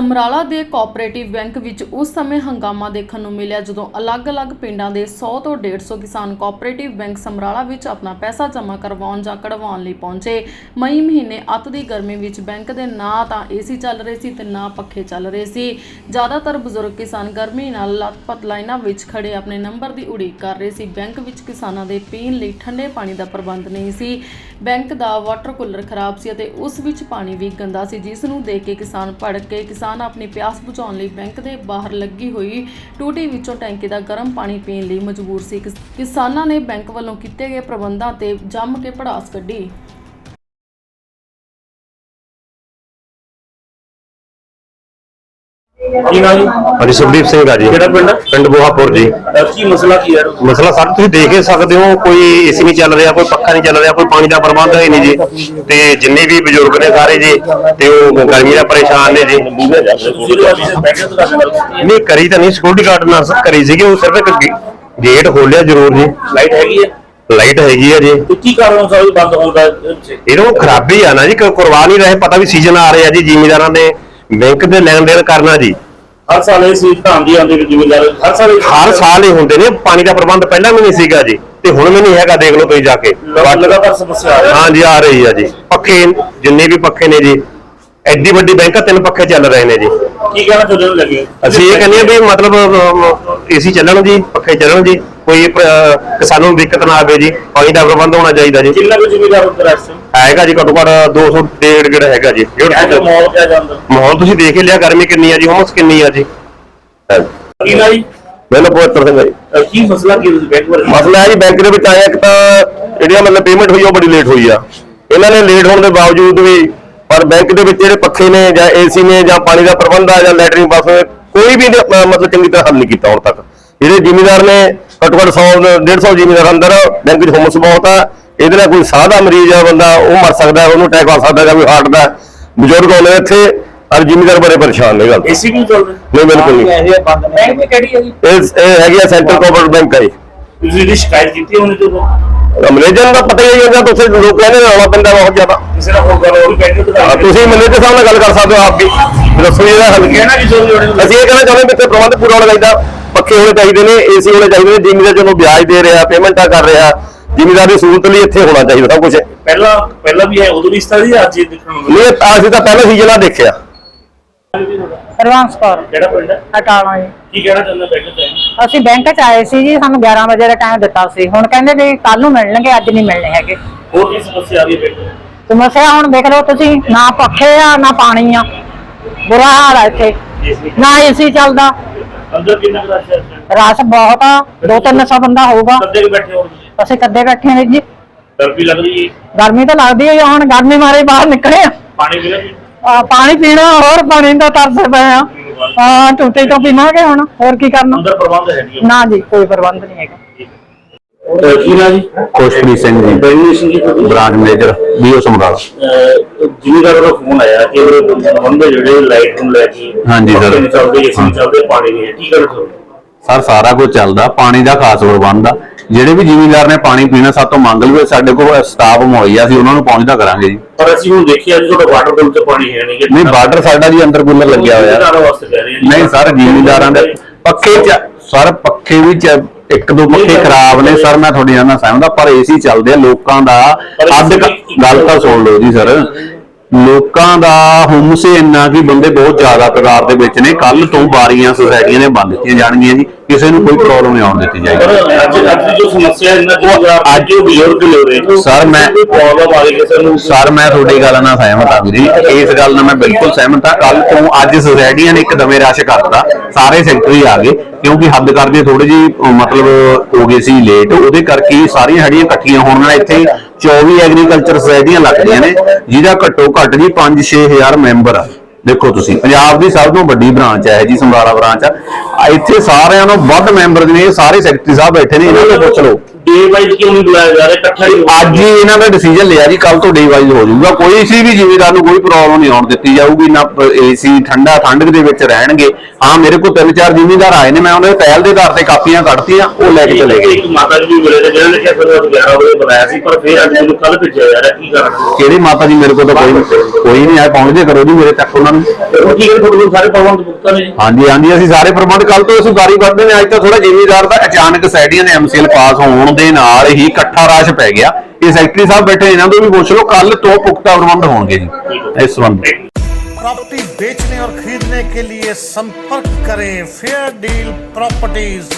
ਸਮਰਾਲਾ ਦੇ cooperative bank ਵਿੱਚ ਉਸ ਸਮੇਂ ਹੰਗਾਮਾ ਦੇਖਣ ਨੂੰ ਮਿਲਿਆ ਜਦੋਂ ਅਲੱਗ-ਅਲੱਗ ਪਿੰਡਾਂ ਦੇ 100 ਤੋਂ 150 ਕਿਸਾਨ ਕੋਆਪਰੇਟਿਵ ਬੈਂਕ ਸਮਰਾਲਾ ਵਿੱਚ ਆਪਣਾ ਪੈਸਾ ਜਮ੍ਹਾਂ ਕਰਵਾਉਣ ਜਾਂ ਕਢਵਾਉਣ ਲਈ ਪਹੁੰਚੇ। ਮਈ ਮਹੀਨੇ ਅੱਤ ਦੀ ਗਰਮੀ ਵਿੱਚ ਬੈਂਕ ਦੇ ਨਾ ਤਾਂ ਏਸੀ ਚੱਲ ਰਹੇ ਸੀ ਤੇ ਨਾ ਪੱਖੇ ਚੱਲ ਰਹੇ ਸੀ। ਜ਼ਿਆਦਾਤਰ ਬਜ਼ੁਰਗ ਕਿਸਾਨ ਗਰਮੀ ਨਾਲ ਲੱਤ-ਪੱਤ ਲਾਈਨਾਂ ਵਿੱਚ ਖੜੇ ਆਪਣੇ ਨੰਬਰ ਦੀ ਉਡੀਕ ਕਰ ਰਹੇ ਸੀ। ਬੈਂਕ ਵਿੱਚ ਕਿਸਾਨਾਂ ਦੇ ਪੀਣ ਲਈ ਠੰਡੇ ਪਾਣੀ ਦਾ ਪ੍ਰਬੰਧ ਨਹੀਂ ਸੀ। ਬੈਂਕ ਦਾ ਵਾਟਰ ਕੂਲਰ ਖਰਾਬ ਸੀ ਅਤੇ ਉਸ ਵਿੱਚ ਪਾਣੀ ਵੀ ਗੰਦਾ ਸੀ, ਜਿਸ ਨੂੰ ਦੇਖ ਕੇ ਕਿਸਾਨ ਭੜਕ ਕੇ ਕਿਸਾਨ ਆਪਣੀ ਪਿਆਸ ਬੁਝਾਉਣ ਲਈ ਬੈਂਕ ਦੇ ਬਾਹਰ ਲੱਗੀ ਹੋਈ ਟੂਟੀ ਵਿੱਚੋਂ ਟੈਂਕੀ ਦਾ ਗਰਮ ਪਾਣੀ ਪੀਣ ਲਈ ਮਜਬੂਰ ਸੀ। ਕਿਸਾਨਾਂ ਨੇ ਬੈਂਕ ਵੱਲੋਂ ਕੀਤੇ ਗਏ ਪ੍ਰਬੰਧਾਂ ਤੇ ਜੰਮ ਕੇ ਪੜਾਸ ਕੱਢੀ। ਕੀ ਨਾਮ ਜੀ? ਹਾਂਜੀ ਸੁਖਦੀਪ ਸਿੰਘ ਆ ਜੀ। ਕਿਹੜਾ ਪਿੰਡ ਹੈ? ਪਿੰਡ ਬੋਹਾਪੁਰ ਜੀ। ਅਹ ਕੀ ਮਸਲਾ ਕੀ ਹੈ? ਮਸਲਾ ਸਰ ਤੁਸੀਂ ਦੇਖ ਹੀ ਸਕਦੇ ਹੋ ਕੋਈ ਏਸੀ ਨਹੀਂ ਚੱਲ ਰਿਹਾ ਕੋਈ ਪੱਖਾ ਨਹੀਂ ਚੱਲ ਰਿਹਾ ਕੋਈ ਪਾਣੀ ਦਾ ਪ੍ਰਬੰਧ ਹੈ ਨਹੀਂ ਜੀ। ਤੇ ਜਿੰਨੇ ਵੀ ਬਜ਼ੁਰਗ ਨੇ ਸਾਰੇ ਜੀ ਤੇ ਉਹ ਗਰਮੀ ਦਾ ਪਰੇਸ਼ਾਨ ਨੇ ਜੀ। ਨਹੀਂ ਕਰੀ ਤਾਂ ਨਹੀਂ ਸਿਕਿਉਰਿਟੀ ਗਾਰਡ ਨਾਲ ਸਰ ਕਰੀ ਸੀਗੀ ਉਹ ਸਿਰਫ ਇੱਕ ਗੇਟ ਖੋਲਿਆ ਜ਼ਰੂਰ ਜੀ। ਲਾਈਟ ਹੈਗੀ ਹੈ? ਲਾਈਟ ਹੈਗੀ ਆ ਜੀ। ਤੇ ਕੀ ਕਾਰਨ ਸਾ ਇਹ ਬੰਦ ਹੋਣ ਦਾ? ਇਹਨੂੰ ਖਰਾਬੀ ਆ ਨਾ ਜੀ ਕੋਈ ਕਰਵਾ ਨਹੀਂ ਰਹੇ ਪਤਾ ਵੀ ਸੀਜ਼ਨ ਆ ਰਿਹਾ ਜੀ ਜ਼ਿਮੀਦਾਰਾਂ ਨੇ ਬੈਂਕ ਦੇ ਲੈਣ ਦੇਣ ਕਰਨਾ ਜੀ। ਹਰ ਸਾਲ ਇਹ ਸੀ ਧਾਂਦੀ ਆਉਂਦੇ ਵੀ ਜ਼ਿੰਮੇਦਾਰ ਹਰ ਸਾਲ ਇਹ- ਹਰ ਸਾਲ ਹੀ ਹੁੰਦੇ ਨੇ ਪਾਣੀ ਦਾ ਪ੍ਰਬੰਧ ਪਹਿਲਾਂ ਵੀ ਨਹੀਂ ਸੀਗਾ ਜੀ ਤੇ ਹੁਣ ਵੀ ਨਹੀਂ ਹੈਗਾ ਦੇਖ ਲਓ ਤੁਸੀਂ ਜਾ ਕੇ। ਲਗਾ- ਲਗਾਤਾਰ ਸਮੱਸਿਆ ਆ ਰਹੀ ਹੈ। ਹਾਂਜੀ ਆ ਰਹੀ ਆ ਜੀ। ਪੱਖੇ ਜਿੰਨੇ ਵੀ ਪੱਖੇ ਨੇ ਜੀ ਐਡੀ ਵੱਡੀ ਬੈਂਕ ਆ ਤਿੰਨ ਪੱਖੇ ਚੱਲ ਰਹੇ ਨੇ ਜੀ। ਕੀ ਕਹਿਣਾ ਚਾਹੁੰਦੇ ਹੋ ਲੱਗੇ? ਅਸੀਂ ਇਹ ਕਹਿੰਦੇ ਆ ਵੀ ਮਤਲਬ ਏਸੀ ਚੱਲਣ ਜੀ ਪੱਖੇ ਚੱਲਣ ਜੀ ਕੋਈ ਪ- ਕਿਸਾਨਾਂ ਨੂੰ ਦਿੱਕਤ ਨਾ ਆਵੇ ਜੀ ਪਾਣੀ ਦਾ ਪ੍ਰਬੰਧ ਹੋਣਾ ਚਾਹੀਦਾ ਜੀ। ਕਿੰਨਾ ਕੁ ਜ਼ਿੰਮੇਦਾਰ ਹੁੰਦਾ ਰੈਸਟ ਹੈਗਾ ਜੀ ਘੱਟੋ ਘੱਟ 200 ਡੇਢ ਗੇੜ ਹੈਗਾ ਜੀ। ਡੇਢ ਕਿਆ ਜਾਂਦਾ। ਮਾਹੌਲ ਤੁਸੀਂ ਦੇਖ ਹੀ ਲਿਆ ਗਰਮੀ ਕਿੰਨੀ ਆ ਜੀ ਹਮਸ ਕਿੰਨੀ ਆ ਜੀ। ਕੀ ਨਾ ਜੀ? ਮੈਨੂੰ ਪਵਿੱਤਰ ਸਿੰਘ ਜੀ। ਅਹ ਕੀ ਮਸਲਾ ਕੀ ਤੁਸੀਂ ਬੈਂਕ ਬਾਰੇ ਮਸਲਾ ਹੈ ਜੀ ਬੈਂਕ ਦੇ ਵਿੱਚ ਆਇਆ ਇੱਕ ਤਾਂ ਜਿਹੜੀਆਂ ਮਤਲਬ ਪੇਮੈਂਟ ਹੋਈ ਆ, ਉਹ ਬੜੀ ਲੇਟ ਹੋਈ ਆ। ਇਹਨਾਂ ਨੇ ਲੇਟ ਹੋਣ ਦੇ ਬਾਵਜੂਦ ਵੀ ਪਰ ਬੈਂਕ ਦੇ ਵਿੱਚ ਜਿਹੜੇ ਪੱਖੇ ਨੇ ਜਾਂ ਏਸੀ ਨੇ ਜਾਂ ਪਾਣੀ ਦਾ ਪ੍ਰਬੰਧ ਆ ਜਾਂ ਲੈਟਰਿੰਗ ਬਾਥਰੂਮ ਕੋਈ ਵੀ ਇਹਨੇ, ਅਹ, ਮਤਲਬ ਚੰਗੀ ਤਰ੍ਹਾਂ ਹੱਲ ਨਹੀਂ ਕੀਤਾ ਹੁਣ ਤੱਕ। ਜਿਹੜੇ ਜ਼ਿਮੀਦਾਰ ਨੇ ਘੱਟੋ ਘੱਟ 100 150 ਜ਼ਿਮੀਦਾਰ ਅੰਦਰ ਬੈਂਕ 'ਚ ਹੁਮਸ ਬਹੁਤ ਆ। ਇਹਦੇ ਨਾਲ ਕੋਈ ਸਾਹ ਦਾ ਮਰੀਜ਼ ਆ ਬੰਦਾ ਉਹ ਮਰ ਸਕਦਾ ਉਹਨੂੰ ਅਟੈਕ ਆ ਸਕਦਾ ਜਾਂ ਕੋਈ ਹਾਰਟ ਦਾ। ਬਜ਼ੁਰਗ ਆਉਂਦੇ ਇੱਥੇ ਔਰ ਜ਼ਿਮੀਦਾਰ ਬੜੇ ਪਰੇਸ਼ਾਨ ਨੇ ਗੱਲ। ਤੋਂ। ਏਸੀ ਵੀ ਚੱਲਦੇ ਨਹੀਂ ਬਿਲਕੁਲ ਨਹੀਂ। ਬੈਂਕ ਵੀ ਕਿਹੜੀ ਹੈ ਜੀ ਇਹ ਇਹ ਹੈਗੀ ਆ ਸੈਂਟਰਲ ਕੋਆਪਰੇਟਿਵ ਬੈਂਕ ਹੈ ਤੁਸੀਂ ਇਹਦੀ ਸ਼ਿਕਾਇਤ ਕੀਤੀ ਹੋਣੀ ਤੋਂ ਮੈਨੇਜਰ ਦਾ ਪਤਾ ਹੀ ਹੈ ਜਾਂ ਤੁਸੀਂ ਲੋਕ ਕਹਿੰਦੇ ਨੇ ਰੌਲਾ ਪੈਂਦਾ ਬਹੁਤ ਜ਼ਿਆਦਾ। ਕਿਸੇ ਨਾਲ ਹੋਰ ਗੱਲ ਉਹ ਵੀ ਬੈਂਕ ਤੋਂ ਹਾਂ, ਤੁਸੀਂ ਮੈਨੇਜਰ ਸਾਹਿਬ ਨਾਲ ਗੱਲ ਕਰ ਸਕਦੇ ਹੋ ਆਪ ਵੀ ਦੱਸੋ ਇਹਦਾ ਹੱਲ ਕੀ ਹੈ। ਕਹਿਣਾ ਕੀ ਚਾਹੁੰਦੇ ਹੋ? ਅਸੀਂ ਇਹ ਕਹਿਣਾ ਚਾਹੁੰਦੇ ਵੀ ਇੱਥੇ ਪ੍ਰਬੰਧ ਪੂਰਾ ਹੋਣਾ ਚਾਹੀਦਾ ਪੱਕੇ ਹੋਣੇ ਚਾਹੀਦੇ ਨੇ ਏਸੀ ਹੋਣੇ ਚਾਹੀਦੇ ਨੇ ਜ਼ਿਮੀਦਾਰ ਜਿਹਨੂੰ ਵਿਆਜ ਦੇ ਰਿਹਾ ਪੇਮੈਂਟਾਂ ਕਰ ਰਿਹਾ ਜ਼ਿਮੀਦਾਰ ਦੀ ਸਹੂਲਤ ਲਈ ਇੱਥੇ ਹੋਣਾ ਚਾਹੀਦਾ ਸਭ ਕੁਝ ਪਹਿਲਾਂ ਪਹਿਲਾਂ ਵੀ ਹੈ ਉਦੋਂ ਵੀ ਇਸ ਤਰ੍ਹਾਂ ਦੀ ਅੱਜ ਇਹ ਦੇਖਣ ਨੂੰ ਮਿਲਿਆ। ਨਹੀਂ ਅਸੀਂ ਤਾਂ ਪਹਿਲਾਂ ਸੀਜ਼ਨ ਆ ਦੇਖਿਆ। ਹਰਵੰਸ ਕੌਰ ਕਿਹੜਾ ਪਿੰਡ ਹੈ? ਅਟਾਲਾ ਜੀ। ਕੀ ਕਹਿਣਾ ਚਾਹੁੰਦੇ ਬੈਂਕ ਤੋਂ ਅਸੀਂ ਬੈਂਕ ਚ ਆਏ ਸੀ ਜੀ ਸਾਨੂੰ 11 ਵਜੇ ਦਾ ਟਾਈਮ ਦਿੱਤਾ ਸੀ। ਹੁਣ ਕਹਿੰਦੇ ਵੀ ਕੱਲ ਨੂੰ ਮਿਲਣਗੇ ਅੱਜ ਨਹੀਂ ਮਿਲਣੇ ਹੈਗੇ। ਹੋਰ ਕੀ ਸਮੱਸਿਆ ਆ ਰਹੀ ਹੈ ਬੈਂਕ ਤੋਂ ਸਮੱਸਿਆ ਹੁਣ ਦੇਖ ਲਓ ਤੁਸੀਂ ਨਾ ਪੱਖੇ ਆ ਨਾ ਪਾਣੀ ਆ। ਬੁਰਾ ਹਾਲ ਆ ਇੱਥੇ। ਨਾ ਏਸੀ ਚੱਲਦਾ। ਅੰਦਰ ਕਿੰਨਾ ਕੁ ਰਸ਼ ਹੈ ਰਸ ਬਹੁਤ ਆ ਦੋ ਤਿੰਨ ਸੌ ਬੰਦਾ ਹੋਊਗਾ। ਕੱਦੇ ਬੈਠੇ ਹੋ ਤੁਸੀਂ। ਅਸੀਂ ਕੱਦੇ ਬੈਠੇ ਨੇ ਜੀ। ਡਰ ਵੀ ਲੱਗ ਰਹੀ ਹੈ ਗਰਮੀ ਤਾਂ ਲੱਗਦੀ ਹੈ ਹੁਣ ਗਰਮੀ ਮਾਰੇ ਬਾਹਰ ਨਿਕਲੇ ਆ। ਪਾਣੀ ਵੀ ਲੱਗੀ ਆ, ਪਾਣੀ ਪੀਣਾ ਹੋਰ ਪਾਣੀ ਦਾ ਤਰਸ ਪਏ ਆ। ਹਾਂ ਟੂਟੀ ਤੋਂ ਪੀਵਾਂਗੇ ਹੁਣ ਹੋਰ ਕੀ ਕਰਨਾ? ਅੰਦਰ ਪ੍ਰਬੰਧ ਹੈ ਨਹੀਂ ਨਾ ਜੀ ਕੋਈ ਪ੍ਰਬੰਧ ਨਹੀਂ ਹੈਗਾ। ਕੀ ਨਾ ਜੀ? Khushpreet Singh ji. Bank Singh ji branch manager BEO Samrala ਜ਼ਿਮੀਦਾਰ ਦਾ ਫੋਨ ਆਇਆ ਕਿ ਉਹ ਬੰਦੇ ਜਿਹੜੇ ਲਾਈਟ ਨੂੰ ਲੈ ਕੇ ਹਾਂਜੀ sir। ਪੱਖੇ ਨਹੀਂ ਚੱਲਦੇ ਏਸੀ ਨਹੀਂ ਚੱਲਦੇ ਪਾਣੀ ਨਹੀਂ ਹੈ ਕੀ ਕਰ ਸਕਦੇ ਸਰ ਸਾਰਾ ਕੁਝ ਚੱਲਦਾ ਪਾਣੀ ਦਾ ਖਾਸ ਪ੍ਰਬੰਧ ਆ ਜਿਹੜੇ ਵੀ ਜ਼ਿਮੀਂਦਾਰ ਨੇ ਪਾਣੀ ਪੀਣਾ ਸਾਡੇ ਤੋਂ ਮੰਗ ਲਵੇ ਸਾਡੇ ਕੋਲ ਸਟਾਫ ਮੁਹੱਈਆ ਸੀ ਉਹਨਾਂ ਨੂੰ ਪਹੁੰਚਦਾ ਕਰਾਂਗੇ ਜੀ। ਪਰ ਅਸੀਂ ਹੁਣ ਦੇਖਿਆ ਜੀ ਤੁਹਾਡਾ ਵਾਟਰ ਬਿਲ ਚ ਪਾਣੀ ਹੈ ਨਹੀਂ ਨਹੀਂ ਬਾਰਡਰ ਸਾਡਾ ਜੀ ਅੰਦਰ ਕੂਲਰ ਲੱਗਿਆ ਹੋਇਆ। ਨਹੀਂ ਸਰ ਜ਼ਿਮੀਂਦਾਰਾਂ ਦੇ ਪੱਖੇ ਚ ਸਰ ਪੱਖੇ ਵੀ ਇੱਕ ਦੋ ਪੱਖੇ ਖਰਾਬ ਨੇ ਸਰ ਮੈਂ ਤੁਹਾਡੀ ਨਾਲ ਸਹਿਮਤ ਹਾਂ ਪਰ ਏਸੀ ਚੱਲਦੇ ਆ ਲੋਕਾਂ ਦਾ ਅੱਧ ਗੱਲ ਤਾਂ ਸੁਣ ਲਓ ਜੀ ਸਰ। ਲੋਕਾਂ ਦਾ ਹੁਮਸ ਇੰਨਾ ਕਿ ਬੰਦੇ ਬਹੁਤ ਜ਼ਿਆਦਾ ਤਾਦਾਦ ਦੇ ਵਿੱਚ ਨੇ ਕੱਲ ਤੋਂ ਬਾਰੀਆਂ ਸੁਸਾਇਟੀਆਂ ਨੇ ਬੰਦ ਕੀਤੀਆਂ ਜਾਣਗੀਆਂ ਜੀ। ਕਿਸੇ ਨੂੰ ਕੋਈ ਪ੍ਰੋਬਲਮ ਨਹੀਂ ਆਉਣ ਦਿੱਤੀ ਜਾਏਗੀ। ਅੱਜ ਅੱਜ ਦੀ ਜੋ ਸਮੱਸਿਆ ਇਹਨਾਂ ਦੀ ਅੱਜ ਜੋ ਬਜ਼ੁਰਗ ਲੈ ਰਹੇ ਸਰ, ਮੈਂ- ਕੋਈ ਪ੍ਰੋਬਲਮ ਆ ਰਹੀ ਕਿਸੇ ਨੂੰ ਸਰ ਮੈਂ ਤੁਹਾਡੀ ਗੱਲ ਨਾਲ ਸਹਿਮਤ ਹਾਂ ਵੀਰੇ ਇਸ ਗੱਲ ਨਾਲ ਮੈਂ ਬਿਲਕੁਲ ਸਹਿਮਤ ਹਾਂ। ਕੱਲ ਤੋਂ ਅੱਜ ਸੁਸਾਇਟੀਆਂ ਨੇ ਇੱਕ ਦਮੇ ਰਸ਼ ਕਰਤਾ। ਸਾਰੇ ਸੈਕਟਰੀ ਆ ਗਏ। ਕਿਉਂਕਿ ਹੱਦ ਕਰਦੇ ਥੋੜੇ ਜੀ ਮਤਲਬ ਹੋ ਗਏ ਸੀ ਲੇਟ ਉਹਦੇ ਕਰਕੇ ਸਾਰੀਆਂ ਹੜੀਆਂ ਇਕੱਠੀਆਂ ਹੋਣ ਨਾਲ ਇੱਥੇ 24 ਐਗਰੀਕਲਚਰ ਸੁਸਾਇਟੀਆਂ ਲੱਗਦੀਆਂ ਨੇ ਜਿਹਦਾ ਘੱਟੋ ਘੱਟ ਜੀ 5-6000 ਮੈਂਬਰ ਆ। ਦੇਖੋ ਤੁਸੀਂ, ਪੰਜਾਬ ਦੀ ਸਭ ਤੋਂ ਵੱਡੀ ਬ੍ਰਾਂਚ ਹੈ ਜੀ ਸਮਰਾਲਾ ਬ੍ਰਾਂਚ ਆ। ਇੱਥੇ ਸਾਰਿਆਂ ਨੂੰ ਵੱਧ ਮੈਂਬਰ ਨੇ ਸਾਰੇ ਸੈਕਟਰੀ ਸਾਹਿਬ ਬੈਠੇ ਨੇ, ਇਹਨਾਂ ਤੋਂ ਪੁੱਛ ਲਓ। ਡੇ ਵਾਈਜ਼ ਕਿਉਂ ਨਹੀਂ ਬੁਲਾਇਆ ਜਾ ਰਿਹਾ ਇਕੱਠਾ ਹੀ ਅੱਜ ਹੀ ਇਹਨਾਂ ਦਾ ਡਿਸੀਜਨ ਲਿਆ ਜੀ ਕੱਲ ਤੋਂ ਡੇ ਵਾਈਜ਼ ਹੋ ਜਾਊਗਾ। ਕੋਈ ਸੀ ਵੀ ਜ਼ਿਮੀਦਾਰ ਨੂੰ ਕੋਈ ਪ੍ਰੋਬਲਮ ਨਹੀਂ ਆਉਣ ਦਿੱਤੀ ਜਾਊਗੀ ਨਾ ਏਸੀ ਠੰਡਾ ਠੰਡ ਦੇ ਵਿੱਚ ਰਹਿਣਗੇ। ਹਾਂ ਮੇਰੇ ਕੋਲ ਤਿੰਨ ਚਾਰ ਜ਼ਿਮੀਦਾਰ ਆਏ ਨੇ ਮੈਂ ਉਹਨਾਂ ਦੇ ਪਹਿਲ ਦੇ ਆਧਾਰ ਤੇ ਕਾਪੀਆਂ ਕੱਢਤੀਆਂ ਉਹ ਲੈ ਕੇ ਚਲੇ ਗਏ। ਇੱਕ ਮਾਤਾ ਜੀ ਵੀ ਮਿਲੇ ਨੇ ਜਿਹਨਾਂ ਨੇ ਕਿਹਾ ਫਿਰ 11 ਵਜੇ ਬੁਲਾਇਆ ਸੀ ਪਰ ਫਿਰ ਅੱਜ ਮੈਨੂੰ ਕੱਲ ਭੇਜਿਆ ਜਾ ਰਿਹਾ ਕੀ ਕਰਾਂ ਕਿਹੜੀ ਮਾਤਾ ਜੀ ਮੇਰੇ ਕੋਲ ਤਾਂ ਕੋਈ ਕੋਈ ਨਹੀਂ ਆਇਆ ਪਹੁੰਚਦੇ ਕਰੋ ਜੀ ਮੇਰੇ ਤੱਕ ਉਹਨਾਂ ਨੂੰ। ਉਹ ਕੀ ਕਰੇ ਤੁਹਾਡੇ ਕੋਲ ਸਾਰੇ ਪ੍ਰਬੰਧ ਪੁੱਤਾਂ ਨੇ? ਹਾਂਜੀ ਹਾਂਜੀ ਅਸੀਂ ਸਾਰੇ ਪ੍ਰਬੰਧ ਕੱਲ ਤੋਂ ਅਸੀਂ ਗਾਰੀ ਕਰਦੇ ਨੇ ਅੱਜ ਤਾਂ ਥੋੜਾ ਜ਼ਿਮੀਦਾਰ ਦਾ ਅਚਾਨਕ ਸੈਡੀਆਂ ਦੇ ਐਮਸੀਐਲ ਪਾਸ ਹੋਣ ਦੇ ਨਾਲ ਹੀ ਇਕੱਠਾ ਰਾਸ਼ ਪੈ ਗਿਆ ਇਹ ਸੈਕਟਰੀ ਸਾਹਿਬ ਬੈਠੇ ਇਹਨਾਂ ਤੋਂ ਵੀ ਪੁੱਛ ਲਓ ਕੱਲ ਤੋਂ ਪੁਖਤਾ ਪ੍ਰਬੰਧ ਹੋਣਗੇ ਜੀ ਇਸ ਸੰਬੰਧ ਵਿੱਚ प्रॉपर्टी बेचने और खरीदने के लिए संपर्क करें फेयर डील प्रॉपर्टीज